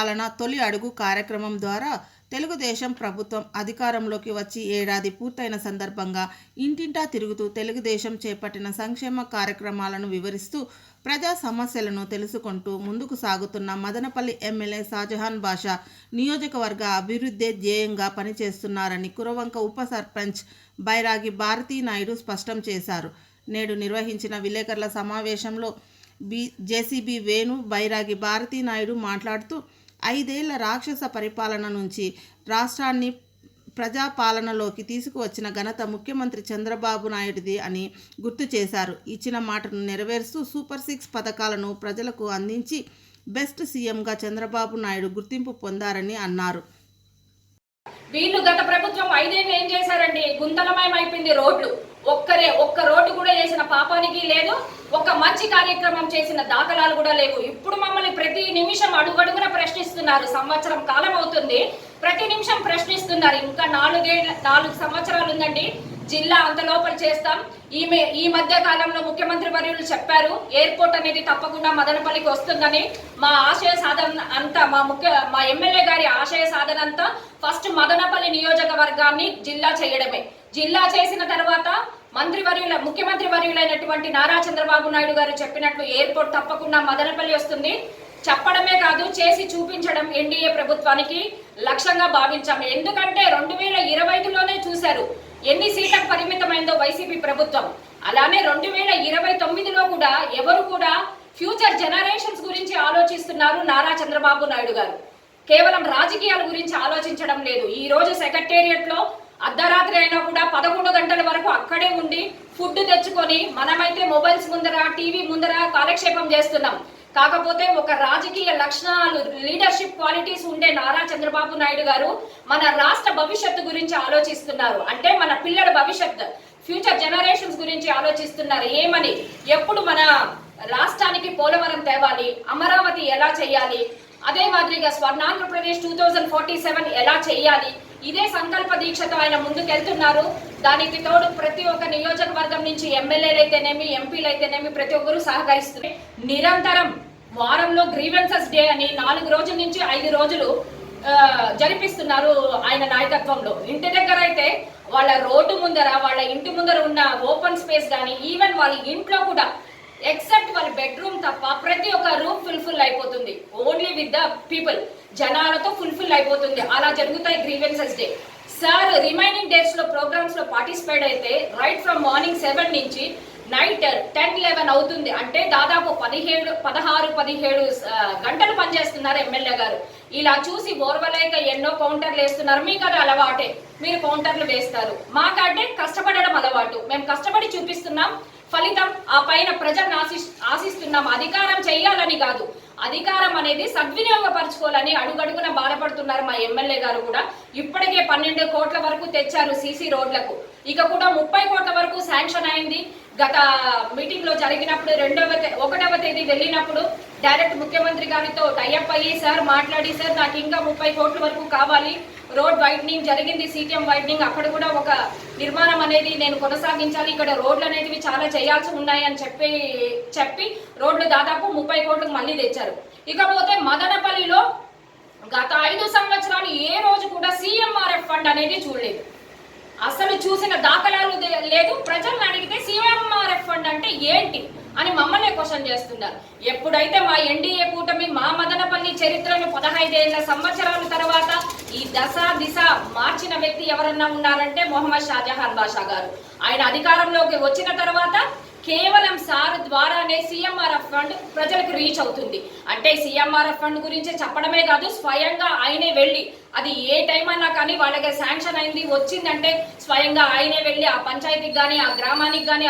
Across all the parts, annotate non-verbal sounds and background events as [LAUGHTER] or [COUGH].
పాలన తొలి అడుగు కార్యక్రమం ద్వారా తెలుగుదేశం ప్రభుత్వం అధికారంలోకి వచ్చి ఏడాది పూర్తయిన సందర్భంగా ఇంటింటా తిరుగుతూ తెలుగుదేశం చేపట్టిన సంక్షేమ కార్యక్రమాలను వివరిస్తూ ప్రజా సమస్యలను తెలుసుకుంటూ ముందుకు సాగుతున్న మదనపల్లి ఎమ్మెల్యే షాజహాన్ బాషా నియోజకవర్గ అభివృద్ధి ధ్యేయంగా పనిచేస్తున్నారని కురవంక ఉప సర్పంచ్ బైరాగి భారతీ నాయుడు స్పష్టం చేశారు. నేడు నిర్వహించిన విలేకరుల సమావేశంలో బి జేసీబీ వేణు బైరాగి భారతీ నాయుడు మాట్లాడుతూ ఐదేళ్ళ రాక్షస పరిపాలన నుంచి రాష్ట్రాన్ని ప్రజాపాలనలోకి తీసుకువచ్చిన ఘనత ముఖ్యమంత్రి చంద్రబాబు నాయుడిది అని గుర్తు చేశారు. ఇచ్చిన మాటను నెరవేరుస్తూ సూపర్ సిక్స్ పథకాలను ప్రజలకు అందించి బెస్ట్ సీఎంగా చంద్రబాబు నాయుడు గుర్తింపు పొందారని అన్నారు. వీళ్ళు గత ప్రభుత్వం ఐదేళ్ళు ఏం చేశారండి? గుంతలమయం అయిపోయింది రోడ్లు. ఒక్కరే ఒక్క రోడ్డు కూడా చేసిన పాపానికి లేదు ఒక మంచి కార్యక్రమం చేసిన దాఖలాలు కూడా లేవు. ఇప్పుడు మమ్మల్ని ప్రతి నిమిషం అడుగడుగున ప్రశ్నిస్తున్నారు. సంవత్సరం కాలం అవుతుంది. ప్రతి నిమిషం ప్రశ్నిస్తున్నారు. ఇంకా నాలుగేళ్ళ నాలుగు సంవత్సరాలు ఉందండి. జిల్లా అంత లోపల చేస్తాం. ఈమె ఈ మధ్య కాలంలో ముఖ్యమంత్రి వర్యులు చెప్పారు ఎయిర్పోర్ట్ అనేది తప్పకుండా మదనపల్లికి వస్తుందని. మా ఆశయ సాధన అంతా మా ముఖ్య మా ఎమ్మెల్యే గారి ఆశయ సాధన అంతా ఫస్ట్ మదనపల్లి నియోజకవర్గాన్ని జిల్లా చేయడమే. జిల్లా చేసిన తర్వాత మంత్రి వర్యుల ముఖ్యమంత్రి వర్యులైనటువంటి నారా చంద్రబాబు నాయుడు గారు చెప్పినట్లు ఎయిర్పోర్ట్ తప్పకుండా మదనపల్లి వస్తుంది. చెప్పడమే కాదు చేసి చూపించడం ఎన్డీఏ ప్రభుత్వానికి లక్ష్యంగా భావించాము ఎందుకంటే రెండు వేల ఇరవైలోనే చూశారు ఎన్ని సీట్లకు పరిమితమైందో వైసీపీ ప్రభుత్వం. అలానే రెండు వేల ఇరవై తొమ్మిదిలో కూడా ఎవరు కూడా ఫ్యూచర్ జనరేషన్స్ గురించి ఆలోచిస్తున్నారు నారా చంద్రబాబు నాయుడు గారు. కేవలం రాజకీయాల గురించి ఆలోచించడం లేదు. ఈ రోజు సెక్రటేరియట్లో అర్ధరాత్రి అయినా కూడా పదకొండు గంటల వరకు అక్కడే ఉండి ఫుడ్ తెచ్చుకొని మనమైతే మొబైల్స్ ముందర టీవీ ముందర కాలక్షేపం చేస్తున్నాం. కాకపోతే ఒక రాజకీయ లక్షణాలు లీడర్షిప్ క్వాలిటీస్ ఉండే నారా చంద్రబాబు నాయుడు గారు మన రాష్ట్ర భవిష్యత్తు గురించి ఆలోచిస్తున్నారు. అంటే మన పిల్లల భవిష్యత్ ఫ్యూచర్ జనరేషన్స్ గురించి ఆలోచిస్తున్నారు. ఏమని? ఎప్పుడు మన రాష్ట్రానికి పోలవరం తేవాలి అమరావతి ఎలా చేయాలి అదే మాదిరిగా Swarnandhra Pradesh two thousand forty seven ఎలా చేయాలి ఇదే సంకల్ప దీక్షతో ఆయన ముందుకెళ్తున్నారు. దానికి తోడు ప్రతి ఒక్క నియోజకవర్గం నుంచి ఎమ్మెల్యేలు అయితేనేమి ఎంపీలు అయితేనేమి ప్రతి ఒక్కరూ సహకరిస్తున్నారు. నిరంతరం వారంలో గ్రీవెన్సెస్ డే అని నాలుగు రోజుల నుంచి ఐదు రోజులు జరిపిస్తున్నారు ఆయన నాయకత్వంలో. ఇంటి దగ్గర అయితే వాళ్ళ రోడ్డు ముందర వాళ్ళ ఇంటి ముందర ఉన్న ఓపెన్ స్పేస్ కానీ ఈవెన్ వాళ్ళ ఇంట్లో కూడా ఎక్సెప్ట్ వాళ్ళ బెడ్రూమ్ తప్ప ప్రతి ఒక్క రూమ్ ఫుల్ఫిల్ అయిపోతుంది. Only with the people. జనాలతో ఫుల్ఫిల్ అయిపోతుంది. అలా జరుగుతాయి గ్రీవెన్సెస్ డే. సార్ రిమైనింగ్ డేట్స్లో ప్రోగ్రామ్స్లో పార్టిసిపేట్ అయితే రైట్ ఫ్రమ్ మార్నింగ్ సెవెన్ నుంచి నైట్ టెన్ లెవెన్ అవుతుంది. అంటే దాదాపు పదిహేడు పదహారు పదిహేడు గంటలు పనిచేస్తున్నారు ఎమ్మెల్యే గారు. ఇలా చూసి ఓర్వలేక ఎన్నో కౌంటర్లు వేస్తున్నారు. మీకు అది అలవాటే. మీరు కౌంటర్లు వేస్తారు. మాకంటే కష్టపడడం అలవాటు. మేము కష్టపడి చూపిస్తున్నాం ఫలితం. ఆ పైన ప్రజలను ఆశి ఆశిస్తున్నాం. అధికారం చేయాలని కాదు. అధికారం అనేది సద్వినియోగపరచుకోవాలని అడుగడుగున బాధపడుతున్నారు మా ఎమ్మెల్యే గారు కూడా. ఇప్పటికే పన్నెండు కోట్ల వరకు తెచ్చారు సీసీ రోడ్లకు. ఇక కూడా ముప్పై కోట్ల వరకు శాంక్షన్ అయింది. గత మీటింగ్లో జరిగినప్పుడు రెండవ తే- ఒకటవ తేదీ వెళ్ళినప్పుడు డైరెక్ట్ ముఖ్యమంత్రి గారితో టైఅప్ అయ్యి సార్ మాట్లాడి సార్ నాకు ఇంకా ముప్పై కోట్ల వరకు కావాలి. రోడ్ వైడ్నింగ్ జరిగింది సీటీఎం వైడ్నింగ్. అక్కడ కూడా ఒక నిర్మాణం అనేది నేను కొనసాగించాలి. ఇక్కడ రోడ్లు అనేటివి చాలా చేయాల్సి ఉన్నాయి అని చెప్పి చెప్పి రోడ్లు దాదాపు ముప్పై కోట్లకు మళ్ళీ తెచ్చారు. ఇకపోతే మదనపల్లిలో గత ఐదు సంవత్సరాలు ఏ రోజు కూడా సీఎంఆర్ఎఫ్ ఫండ్ అనేది చూడలేదు. అసలు చూసిన దాఖలాలు లేదు. ప్రజలను అడిగితే సీఎంఆర్ఎఫ్ ఫండ్ అంటే ఏంటి అని మమ్మల్ని క్వశ్చన్ చేస్తున్నారు. ఎప్పుడైతే మా ఎన్డీఏ కూటమి మా మదనపల్లి చరిత్రను పదహైదేళ్ళ సంవత్సరాల తర్వాత ఈ దశ దిశ మార్చిన వ్యక్తి ఎవరన్నా ఉన్నారంటే మొహమ్మద్ షాజహాన్ బాషా గారు. ఆయన అధికారంలోకి వచ్చిన తర్వాత కేవలం సార్ ద్వారానే సీఎంఆర్ఎఫ్ ఫండ్ ప్రజలకు రీచ్ అవుతుంది. అంటే సీఎంఆర్ఎఫ్ ఫండ్ గురించి చెప్పడమే కాదు స్వయంగా ఆయనే వెళ్ళి అది ఏ టైం అన్నా కానీ వాళ్ళకి శాంక్షన్ అయింది వచ్చిందంటే స్వయంగా ఆయనే వెళ్ళి ఆ పంచాయతీకి కానీ ఆ గ్రామానికి కానీ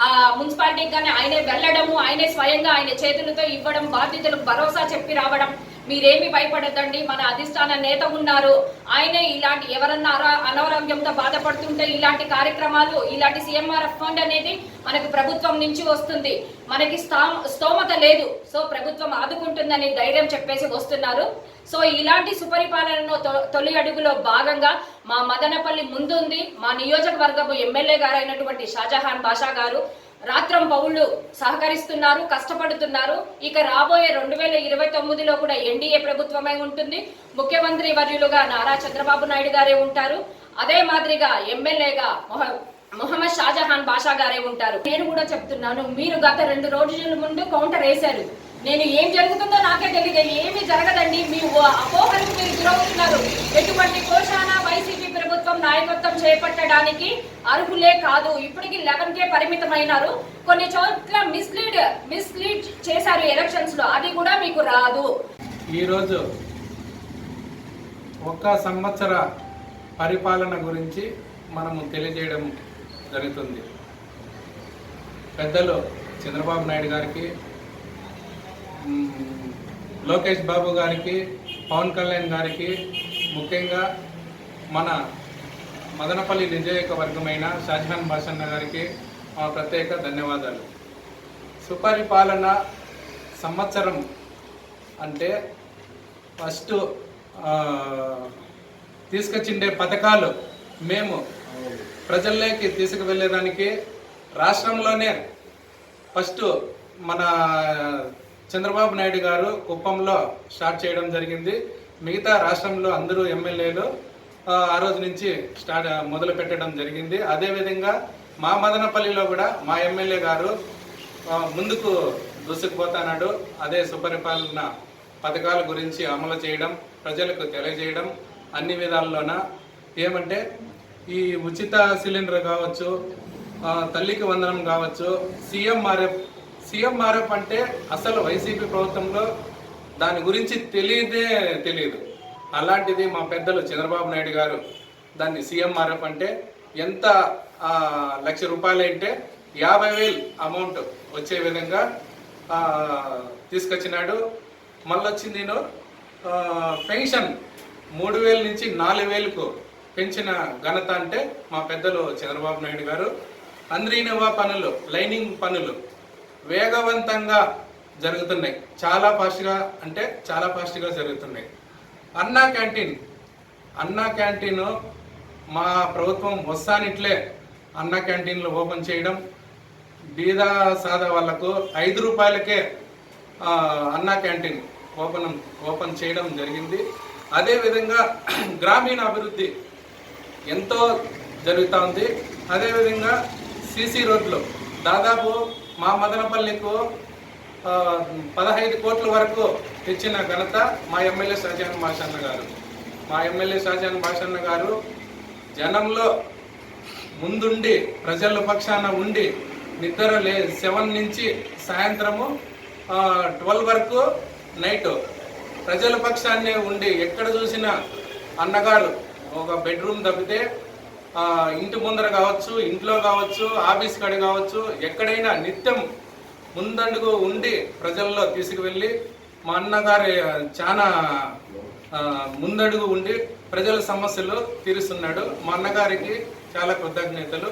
ఆ మున్సిపాలిటీకి కానీ ఆయనే వెళ్ళడము ఆయనే స్వయంగా ఆయన చేతులతో ఇవ్వడం బాధ్యతలకు భరోసా చెప్పి రావడం మీరేమి భయపడద్దండి. మన అధిష్టాన నేత ఉన్నారు. ఆయనే ఇలాంటి ఎవరన్నా అనారోగ్యంతో బాధపడుతుంటే ఇలాంటి కార్యక్రమాలు ఇలాంటి సీఎంఆర్ఎఫ్ ఫండ్ అనేది మనకు ప్రభుత్వం నుంచి వస్తుంది. మనకి స్థా- స్తోమత లేదు. సో ప్రభుత్వం ఆదుకుంటుందని ధైర్యం చెప్పేసి వస్తున్నారు. సో ఇలాంటి సుపరిపాలనను తొ- తొలి అడుగులో భాగంగా మా మదనపల్లి ముందుంది. మా నియోజకవర్గపు ఎమ్మెల్యే గారు అయినటువంటి షాజహాన్ బాషా గారు రాత్రం పౌళ్ళు సహకరిస్తున్నారు కష్టపడుతున్నారు. ఇక రాబోయే రెండు వేల ఇరవై తొమ్మిదిలో కూడా ఎన్డీఏ ప్రభుత్వమే ఉంటుంది. ముఖ్యమంత్రి వర్యులుగా నారా చంద్రబాబు నాయుడు గారే ఉంటారు. అదే మాదిరిగా ఎమ్మెల్యేగా మొహమ్మద్ షాజహాన్ బాషా గారే ఉంటారు. నేను కూడా చెప్తున్నాను మీరు గత రెండు రోజుల ముందు కౌంటర్ వేశారు. నేను ఏం జరుగుతుందో నాకే తెలియదు ఏమీ జరగదండి. మీ ఓ- అపోహలకు మీరు గురవుతున్నారు. ఎటువంటి కోశాన వైసీపీ ప్రభుత్వం నాయకత్వం చేపట్టడానికి అర్హులే కాదు. ఇప్పటికి లెవెన్ కే పరిమితమైనారు. కొన్ని చోట్ల మిస్లీడ్ మిస్లీడ్ చేశారు ఎలక్షన్స్లో. అది కూడా మీకు రాదు. ఈరోజు ఒక సంవత్సర పరిపాలన గురించి మనము తెలియజేయడం జరుగుతుంది. పెద్దలు చంద్రబాబు నాయుడు గారికి లోకేష్ బాబు గారికి పవన్ కళ్యాణ్ గారికి ముఖ్యంగా మన మదనపల్లి నియోజకవర్గమైన షాజహాన్ భాషన్న గారికి మా ప్రత్యేక ధన్యవాదాలు. సుపరిపాలన సంవత్సరం అంటే ఫస్ట్ తీసుకొచ్చిండే పథకాలు మేము ప్రజల్లోకి తీసుకువెళ్ళేదానికి రాష్ట్రంలోనే ఫస్ట్ మన చంద్రబాబు నాయుడు గారు కుప్పంలో స్టార్ట్ చేయడం జరిగింది. మిగతా రాష్ట్రంలో అందరూ ఎమ్మెల్యేలు ఆ, రోజు నుంచి స్టార్ట్ మొదలు పెట్టడం జరిగింది. అదేవిధంగా మా మదనపల్లిలో కూడా మా ఎమ్మెల్యే గారు ముందుకు దూసుకుపోతున్నాడు అదే సుపరిపాలన పథకాల గురించి అమలు చేయడం ప్రజలకు తెలియజేయడం అన్ని విధాల్లోన ఏమంటే ఈ ఉచిత సిలిండర్ కావచ్చు తల్లికి వందనం కావచ్చు సీఎంఆర్ఎఫ్ సీఎంఆర్ఎఫ్ అంటే అసలు వైసీపీ ప్రభుత్వంలో దాని గురించి తెలియదే తెలియదు. అలాంటిది మా పెద్దలు చంద్రబాబు నాయుడు గారు దాన్ని సీఎంఆర్ఎఫ్ అంటే ఎంత లక్ష రూపాయలు అంటే యాభై వేలు అమౌంట్ వచ్చే విధంగా తీసుకొచ్చినాడు. మళ్ళీ వచ్చింది నేను పెన్షన్ మూడు వేల నుంచి నాలుగు వేలకు పెంచిన ఘనత అంటే మా పెద్దలు చంద్రబాబు నాయుడు గారు. అంద్రీనవా పనులు లైనింగ్ పనులు వేగవంతంగా జరుగుతున్నాయి. చాలా ఫాస్ట్గా అంటే చాలా ఫాస్ట్గా జరుగుతున్నాయి. అన్నా క్యాంటీన్. అన్నా క్యాంటీన్ మా ప్రభుత్వం వస్తానిట్లే అన్నా క్యాంటీన్లు ఓపెన్ చేయడం. బీద సాదా వాళ్ళకు ఐదు రూపాయలకే అన్నా క్యాంటీన్ ఓపెన్ ఓపెన్ చేయడం జరిగింది. అదేవిధంగా [CLEARS THROAT] గ్రామీణ అభివృద్ధి ఎంతో జరుగుతూ ఉంది. అదేవిధంగా సీసీ రోడ్లు దాదాపు మా మదనపల్లికు పదహైదు కోట్ల వరకు తెచ్చిన ఘనత మా ఎమ్మెల్యే షాజాన్ భాషన్న గారు. మా ఎమ్మెల్యే షాజాన్ భాషన్న గారు జనంలో ముందుండి ప్రజల పక్షాన ఉండి నిద్ర లే సెవెన్ నుంచి సాయంత్రము ట్వెల్వ్ వరకు నైట్ ప్రజల పక్షాన్నే ఉండి ఎక్కడ చూసినా అన్నగారు ఒక బెడ్రూమ్ తప్పితే ఇంటి ముందర కావచ్చు ఇంట్లో కావచ్చు ఆఫీస్ కాడ కావచ్చు ఎక్కడైనా నిత్యం ముందండుగు ఉండి ప్రజల్లో తీసుకువెళ్ళి మా అన్నగారు చాలా ముందడుగు ఉండి ప్రజల సమస్యలు తీరుస్తున్నాడు. మా అన్నగారికి చాలా కృతజ్ఞతలు.